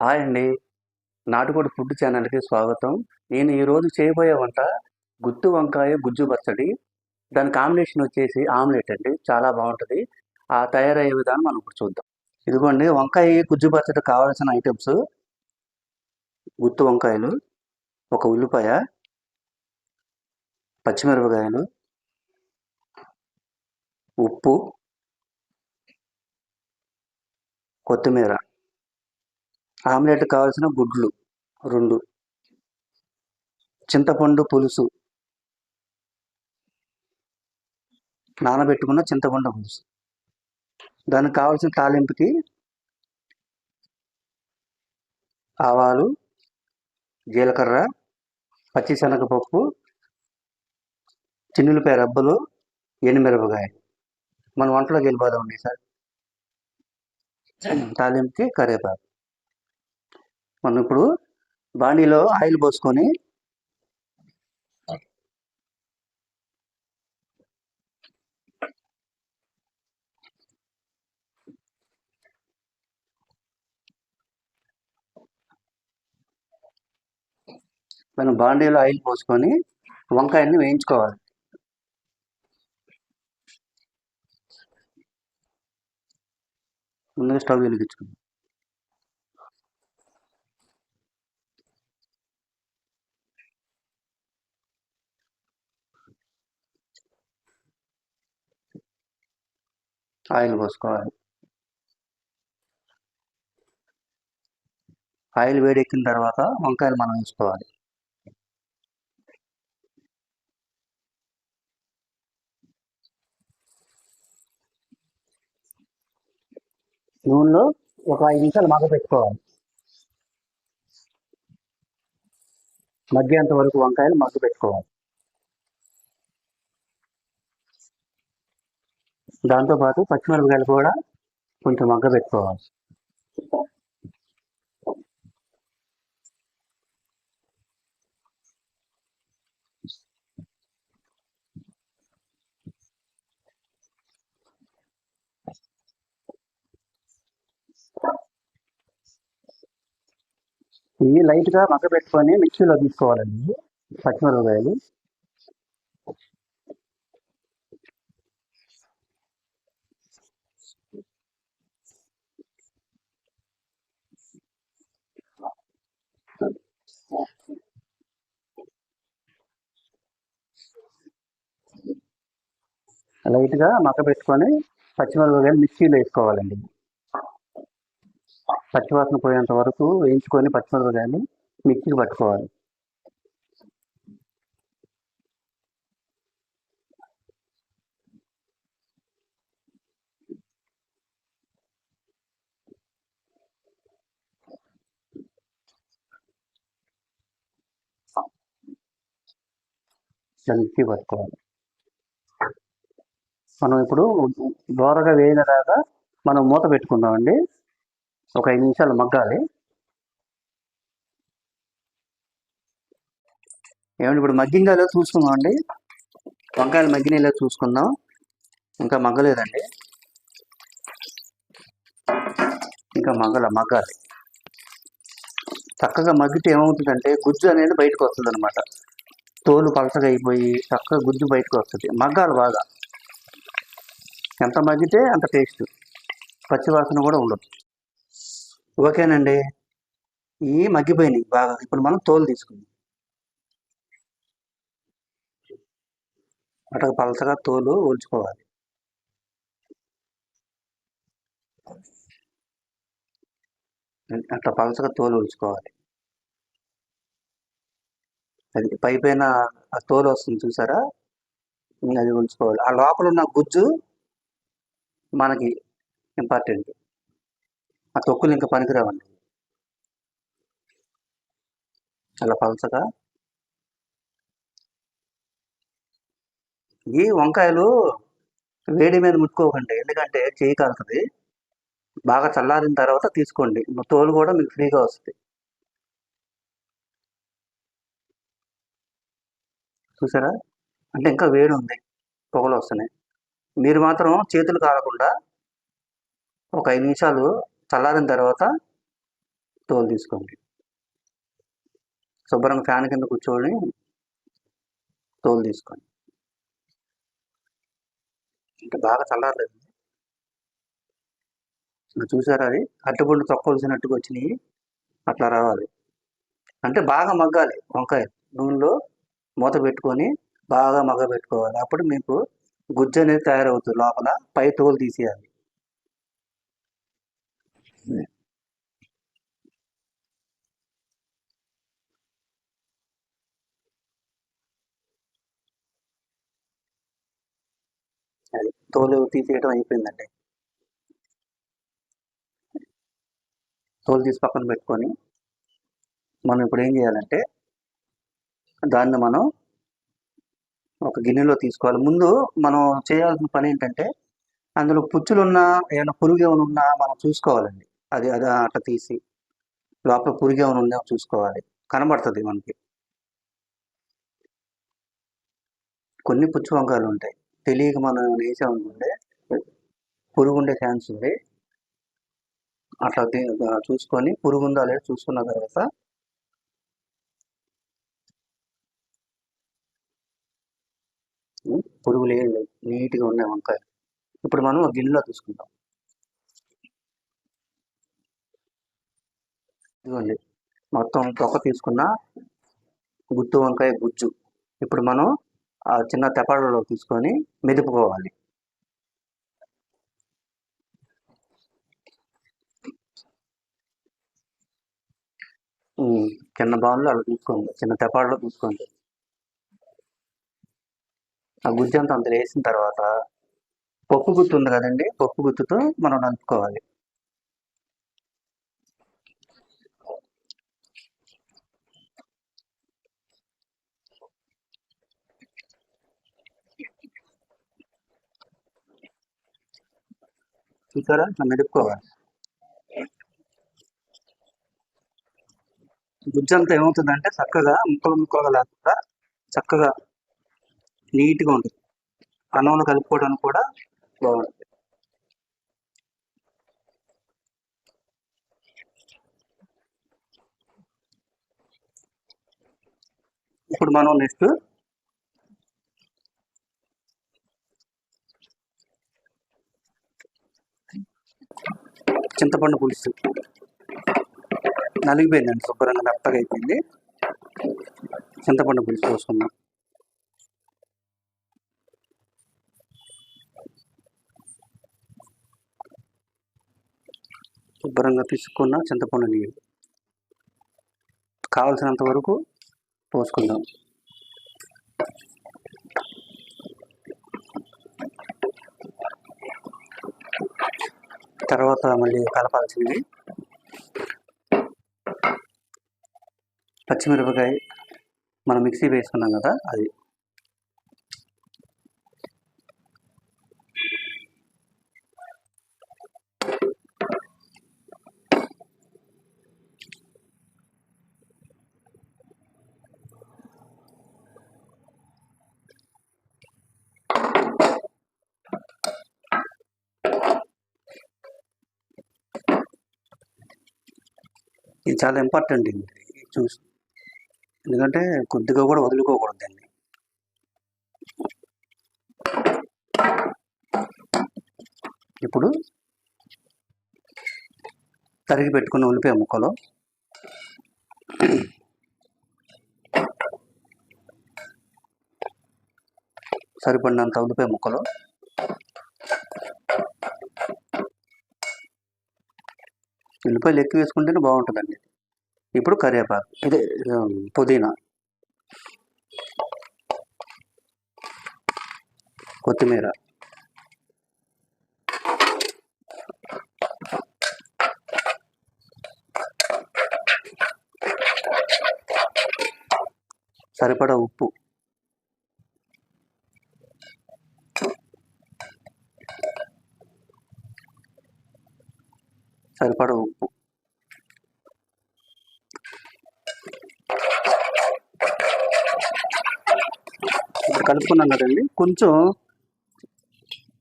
Hi అండి. నాటుకోడి food ఛానల్కి స్వాగతం. నేను ఈరోజు చేయబోయే వంట గుత్తి వంకాయ గుజ్జు పచ్చడి. దాని కాంబినేషన్ వచ్చేసి ఆమ్లెట్ అండి. చాలా బాగుంటుంది. ఆ తయారయ్యే విధానం మనం ఇప్పుడు చూద్దాం. ఇదిగోండి వంకాయ గుజ్జు పచ్చడి కావాల్సిన ఐటమ్స్. గుత్తి వంకాయలు ఒక ఉల్లిపాయ పచ్చిమిరపకాయలు ఉప్పు కొత్తిమీర ఆమ్లెట్ కావాల్సిన గుడ్లు రెండు. చింతపండు పులుసు. నానబెట్టుకున్న చింతపండు పులుసు. దానికి కావాల్సిన తాలింపుకి ఆవాలు జీలకర్ర పచ్చిశనగపప్పు చిన్నులపాయ రబ్బలు ఎండుమిరపకాయ మన వంటలోకి వెళ్ళిపోదామండి సార్. తాలింపుకి కరివేపాకు. మనం ఇప్పుడు బాండీలో ఆయిల్ పోసుకొని మనం బాండీలో ఆయిల్ పోసుకొని వంకాయని వేయించుకోవాలి. ముందుగా స్టవ్ వెలిగించుకుందాం. ఆయిల్ పోసుకోవాలి. ఆయిల్ వేడెక్కిన తర్వాత వంకాయలు మనం వేసుకోవాలి. నూనెలో ఒక ఐదు నిమిషాలు మగ్గ పెట్టుకోవాలి. మగ్గేంత వరకు వంకాయలు మగ్గ పెట్టుకోవాలి. దాంతోపాటు పచ్చిమిరపకాయలు కూడా కొంచెం మగ్గ పెట్టుకోవాలి. ఇవి లైట్గా మగ్గ పెట్టుకొని మిక్సీలో తీసుకోవాలండి పచ్చిమిరపకాయలు. లైట్గా మక్క పెట్టుకొని పచ్చిమిరపకాయలు మిక్సీలో వేసుకోవాలండి. పచ్చివాసన పోయేంత వరకు వేయించుకొని పచ్చిమిరపకాయలు మిక్సీకి పట్టుకోవాలి. మిక్సీ పట్టుకోవాలి. మనం ఇప్పుడు దోరగా వేయిన దాకా మనం మూత పెట్టుకుందామండి. ఒక ఐదు నిమిషాలు మగ్గాలి. ఏమండి ఇప్పుడు మగ్గిందా లేదో చూసుకుందామండి వంకాయలు మగ్గినాయో చూసుకుందాం. ఇంకా మగ్గలేదండి. ఇంకా మగ్గల మగ్గాలి. చక్కగా మగ్గితే ఏమవుతుందంటే గుజ్జు అనేది బయటకు వస్తుంది అనమాట తోలు పలసగా అయిపోయి చక్కగా గుజ్జు బయటకు వస్తుంది. మగ్గాలి బాగా. ఎంత మగ్గితే అంత టేస్ట్. పచ్చివాసన కూడా ఉండదు. ఓకేనండి. ఈ మగ్గిపోయినాయి బాగా. ఇప్పుడు మనం తోలు తీసుకుందాం. అటు పలసగా తోలు ఒలుచుకోవాలి. అట్లా పలసగా తోలు ఒలుచుకోవాలి. అది పైపైన ఆ తోలు వస్తుంది చూసారా? అది ఉంచుకోవాలి ఆ లోపల ఉన్న గుజ్జు మనకి ఇంపార్టెంట్ ఆ తొక్కులు ఇంకా పనికిరావండి. అలా పలసగా ఈ వంకాయలు వేడి మీద ముట్టుకోకండి. ఎందుకంటే చేయి కాలుతుంది. బాగా చల్లారిన తర్వాత తీసుకోండి. తోలు కూడా మీకు ఫ్రీగా వస్తుంది. చూసారా? అంటే ఇంకా వేడి ఉంది. పొగలు వస్తున్నాయి. మీరు మాత్రం చేతులు కాలకుండా ఒక ఐదు నిమిషాలు చల్లారిన తర్వాత తోలు తీసుకోండి. శుభ్రంగా ఫ్యాన్ కింద కూర్చొని తోలు తీసుకోండి. ఇంకా బాగా చల్లారలేదు. చూసారా అది? అరటిపండు తొక్కవలసినట్టుగా వచ్చినాయి. అట్లా రావాలి. అంటే బాగా మగ్గాలి. వంకాయ నూనెలో మూత పెట్టుకొని బాగా మగ్గ పెట్టుకోవాలి అప్పుడు మీకు గుజ్జు అనేది తయారవుతుంది లోపల పై తోలు తీసేయాలి. అది తోలు తీసేయడం అయిపోయిందండి. తోలు తీసి పక్కన పెట్టుకొని మనం ఇప్పుడు ఏం చేయాలంటే దాన్ని మనం ఒక గిన్నెలో తీసుకోవాలి. ముందు మనం చేయాల్సిన పని ఏంటంటే అందులో పుచ్చులున్నా ఏమైనా పురుగు ఏమైనా ఉన్నా మనం చూసుకోవాలండి. అది అది అట్లా తీసి లోపల పురుగు ఏమైనా ఉందా చూసుకోవాలి. కనబడుతుంది మనకి. కొన్ని పుచ్చు వంకాయలు ఉంటాయి. తెలియక మనం వేసామనుకుంటే పురుగు ఉండే ఛాన్స్ ఉంది. అట్లా చూసుకొని పురుగు ఉందా లేదా చూసుకున్న తర్వాత పొడుగులు పురుగులు ఏం లేవు. నీట్గా ఉన్నాయి వంకాయ ఇప్పుడు మనం ఒక గిన్నెలో తీసుకుందాం. ఇదిగోండి. మొత్తం తొక్క తీసుకున్న గుత్తు వంకాయ గుజ్జు. ఇప్పుడు మనం ఆ చిన్న తెపాడలో తీసుకొని మెదుపుకోవాలి. చిన్న బాగుంది అలా తీసుకోండి చిన్న తెపాడలో తీసుకోండి ఆ గుజ్జు అంతా అందులో వేసిన తర్వాత పప్పు గుత్తు ఉంది కదండి పప్పు గుత్తుతో మనం నలుపుకోవాలి చూసారా? ఇట్లా మెదుపుకోవాలి. ఏమవుతుందంటే చక్కగా ముక్కలు ముక్కలుగా లేకుండా చక్కగా నీట్గా ఉంటుంది. అన్నంలో కలుపుకోవడానికి కూడా బాగుంటుంది. ఇప్పుడు మనం నెక్స్ట్ చింతపండు పులుసు. నలిగిపోయిందండి శుభ్రంగా మెత్తగా అయిపోయింది. చింతపండు పులుసు పోసుకున్నాం శుభ్రంగా తీసుకున్న చింతపండు నీళ్ళు కావలసినంత వరకు పోసుకుందాం. తర్వాత మళ్ళీ కలపాల్సింది. పచ్చిమిరపకాయ మనం మిక్సీ వేసుకున్నాం కదా అది. ఇది చాలా ఇంపార్టెంట్ ఇది. చూసి ఎందుకంటే కొద్దిగా కూడా వదులుకోకూడదు దీన్ని ఇప్పుడు తరిగి పెట్టుకున్న ఉల్లిపాయ ముక్కలు. సరిపడినంత ఉల్లిపాయ ముక్కలు. ఉల్లిపాయలు ఎక్కువ వేసుకుంటేనే బాగుంటుందండి. ఇప్పుడు కరివేపాకు. ఇదే పుదీనా. కొత్తిమీర. సరిపడా ఉప్పు. సరిపడ ఉప్పు. కలుపుకున్నాం కదండి. కొంచెం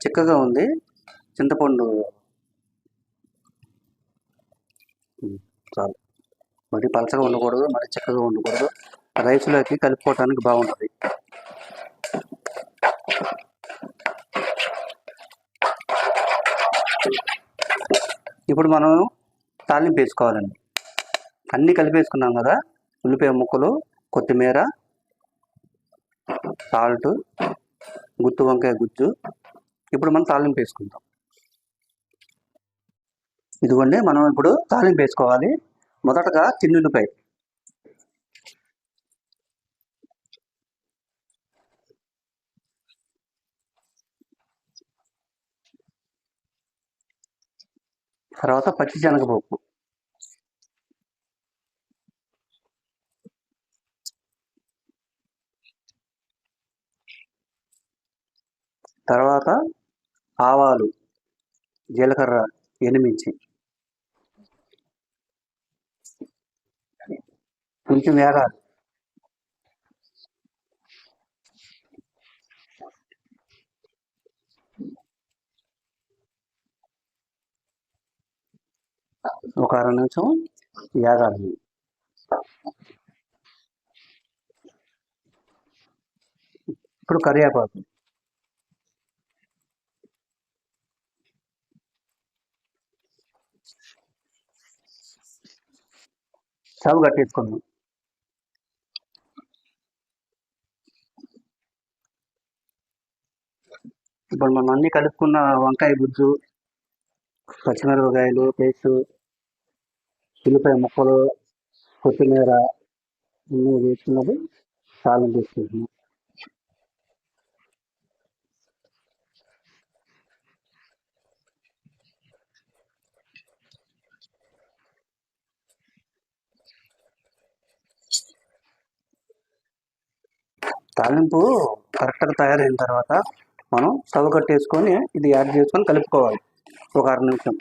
చిక్కగా ఉంది. చింతపండు. చాలు. మరి పలచగా ఉండకూడదు మరి చిక్కగా ఉండకూడదు. రైస్లోకి కలుపుకోవటానికి బాగుంటుంది. ఇప్పుడు మనం తాలింపు వేసుకోవాలండి. అన్నీ కలిపేసుకున్నాం కదా ఉల్లిపాయ ముక్కలు కొత్తిమీర సాల్ట్ గుత్తి వంకాయ గుజ్జు. ఇప్పుడు మనం తాలింపు వేసుకుందాం ఇదిగోండి మనం ఇప్పుడు తాలింపు వేసుకోవాలి. మొదటగా చిన్నుల్లిపాయ తర్వాత పచ్చి శనగపప్పు. తర్వాత ఆవాలు జీలకర్ర ఎనిమించి కొంచెం వేగాలి. ఒక అర నిమిషం యాగాది ఇప్పుడు కరివేపాకు. స్టవ్ కట్టేసుకుందాం. ఇప్పుడు మనం అన్ని కలుపుకున్న వంకాయ గుజ్జు పచ్చిమిరపకాయలు పేస్ట్ ఉల్లిపాయ ముక్కలు కొత్తిమీర ఇన్ని వేసుకున్నది సాలం తీసుకుంటున్నాం తాలింపు కరెక్ట్గా తయారైన తర్వాత మనం స్టవ్ కట్టేసుకొని ఇది యాడ్ చేసుకొని కలుపుకోవాలి. ఒక అర నిమిషం.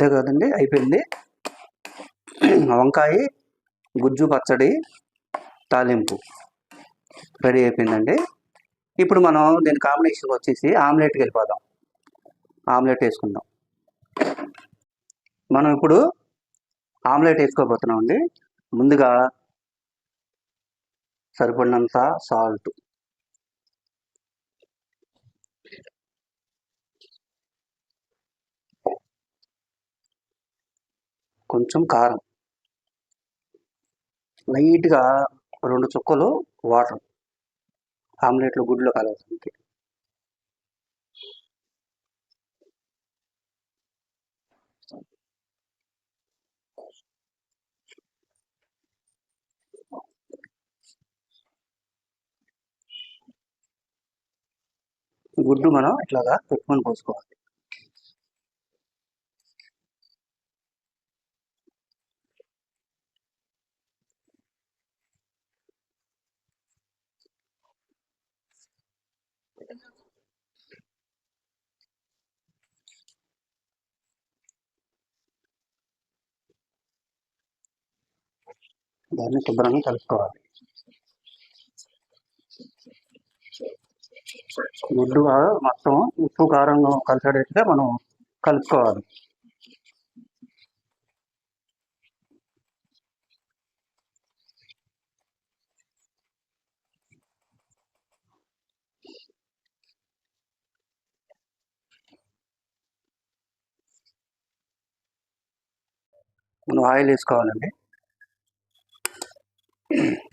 అంతే కదండి అయిపోయింది. వంకాయ గుజ్జు పచ్చడి తాలింపు. రెడీ అయిపోయిందండి. ఇప్పుడు మనం దీని కాంబినేషన్ వచ్చేసి ఆమ్లెట్కి వెళ్ళిపోదాం. ఆమ్లెట్ వేసుకుందాం. మనం ఇప్పుడు ఆమ్లెట్ వేసుకోబోతున్నాం అండి ముందుగా సరిపడినంత సాల్ట్ కొంచెం కారం. లైట్గా రెండు చుక్కలు వాటర్. ఆమ్లెట్లో గుడ్లో కలవడానికి. గుడ్డు మనం ఇట్లాగా పెట్టుకొని పోసుకోవాలి. దాన్ని శుభ్రంగా కలుపుకోవాలి. గుడ్డు మొత్తం ఉప్పు కారం కలిసేటట్టుగా మనం కలుపుకోవాలి. మనం ఆయిల్ వేసుకోవాలండి. Mm-hmm.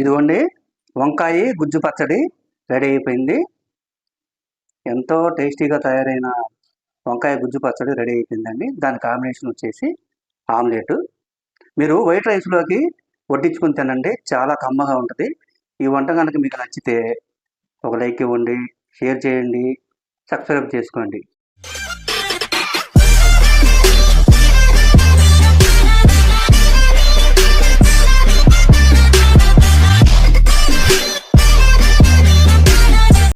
ఇదిగోండి వంకాయ గుజ్జు పచ్చడి రెడీ అయిపోయింది. ఎంతో టేస్టీగా తయారైన వంకాయ గుజ్జు పచ్చడి రెడీ అయిపోయిందండి. దాని కాంబినేషన్ వచ్చేసి ఆమ్లెట్. మీరు వైట్ రైస్లోకి వడ్డించుకుని తినండి చాలా కమ్మగా ఉంటుంది. ఈ వంట కనుక మీకు నచ్చితే ఒక లైక్ ఇవ్వండి షేర్ చేయండి సబ్స్క్రైబ్ చేసుకోండి.